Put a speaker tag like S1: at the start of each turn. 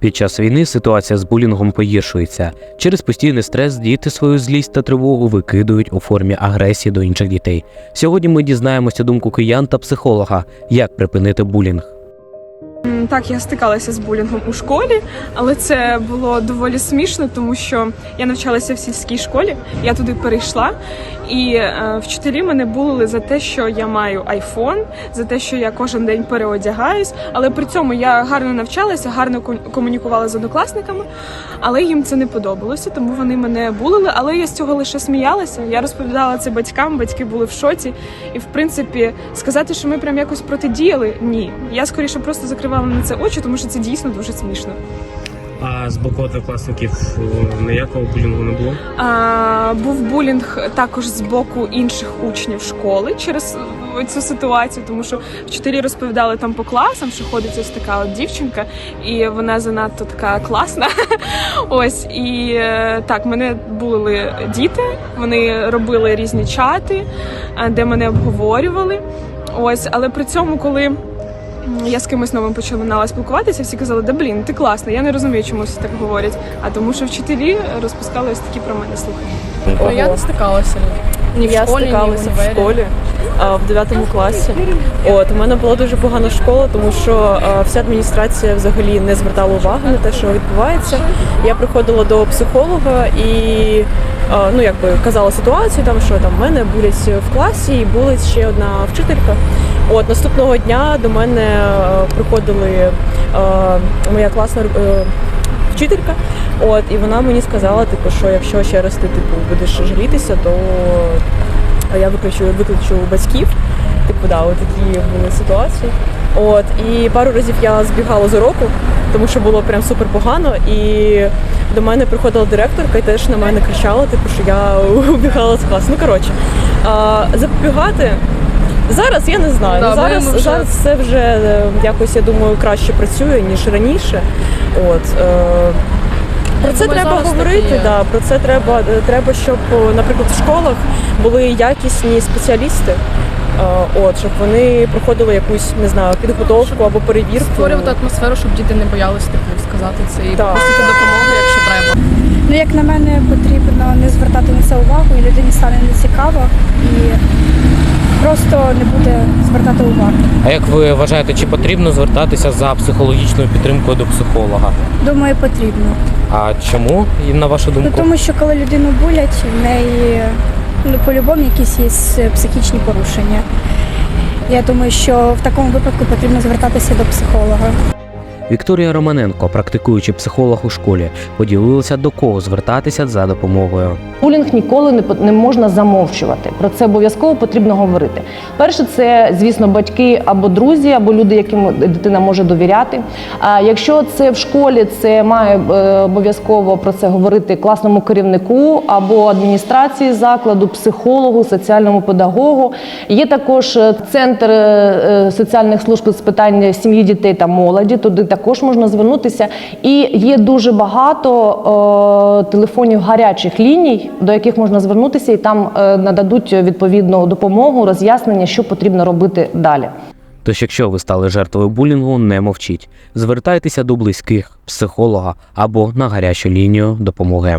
S1: Під час війни ситуація з булінгом погіршується. Через постійний стрес діти свою злість та тривогу викидують у формі агресії до інших дітей. Сьогодні ми дізнаємося думку киян та психолога, як припинити булінг.
S2: Так, я стикалася з булінгом у школі, але це було доволі смішно, тому що я навчалася в сільській школі, я туди перейшла, і е, вчителі мене булили за те, що я маю айфон, за те, що я кожен день переодягаюсь. Але при цьому я гарно навчалася, гарно комунікувала з однокласниками, але їм це не подобалося, тому вони мене булили. Але я з цього лише сміялася. Я розповідала це батькам, батьки були в шоці. І в принципі, сказати, що ми прям якось протидіяли, ні. Я скоріше просто закривала на це очі, тому що це дійсно дуже смішно.
S3: А з боку однокласників е, ніякого булінгу не було?
S2: А, був булінг також з боку інших учнів школи через е, цю ситуацію, тому що вчителі розповідали там по класам, що ходить ось така от дівчинка, і вона занадто така класна. Ось і е, так, мене булили діти, вони робили різні чати, де мене обговорювали. Ось, але при цьому, коли я з кимось новим починала спілкуватися, всі казали, да блін, ти класна. Я не розумію, чому всі так говорять. А тому, що вчителі розпускали ось такі про мене слухи.
S4: Ну, я не стикалася ні в
S5: я
S4: школі, ні в
S5: в школі а, в 9 класі. От у мене була дуже погана школа, тому що а, вся адміністрація взагалі не звертала уваги на те, що відбувається. Я приходила до психолога і ну якби казала ситуацію, там що там в мене булять в класі, і була ще одна вчителька. От наступного дня до мене а, приходили моя класна е, вчителька. От, і вона мені сказала, типу, що якщо ще раз ти типу будеш жалітися, то я виключу, викличу батьків. Типу, да, от такі були ситуації. От, і пару разів я збігала з уроку, тому що було прям супер погано. І до мене приходила директорка і теж на мене кричала, типу, що я убігала з класу. Ну коротше, а, запобігати. Зараз я не знаю.
S4: Да,
S5: зараз,
S4: вже-
S5: зараз це вже е, якось, я думаю, краще працює, ніж раніше. От, е, про це
S4: думаю,
S5: треба говорити. Да, про це треба, е, треба, щоб, наприклад, в школах були якісні спеціалісти. Е, От, щоб вони проходили якусь не знаю підготовку або перевірку.
S4: Створювати атмосферу, щоб діти не боялись типу, сказати це і
S5: Так.
S4: попросити допомоги, якщо треба.
S6: Ну, як на мене, потрібно не звертати на це увагу, і людині стане нецікаво і просто не буде звертати увагу.
S1: А як ви вважаєте, чи потрібно звертатися за психологічною підтримкою до психолога?
S6: Думаю, потрібно.
S1: А чому, на вашу
S6: Ну,
S1: думку?
S6: тому що коли людину булять, в неї ну, по-любому якісь є психічні порушення. Я думаю, що в такому випадку потрібно звертатися до психолога.
S1: Вікторія Романенко, практикуючий психолог у школі, поділилася до кого звертатися за допомогою.
S7: Булінг ніколи не не можна замовчувати. Про це обов'язково потрібно говорити. Перше, це звісно батьки або друзі, або люди, яким дитина може довіряти. А якщо це в школі, це має е, обов'язково про це говорити класному керівнику або адміністрації закладу, психологу, соціальному педагогу. Є також е, центр е, соціальних служб з питань сім'ї, дітей та молоді. Туди також можна звернутися. І є дуже багато е, телефонів гарячих ліній, до яких можна звернутися, і там е, нададуть відповідну допомогу, роз'яснення, що потрібно робити далі.
S1: Тож, якщо ви стали жертвою булінгу, не мовчіть. Звертайтеся до близьких, психолога або на гарячу лінію допомоги.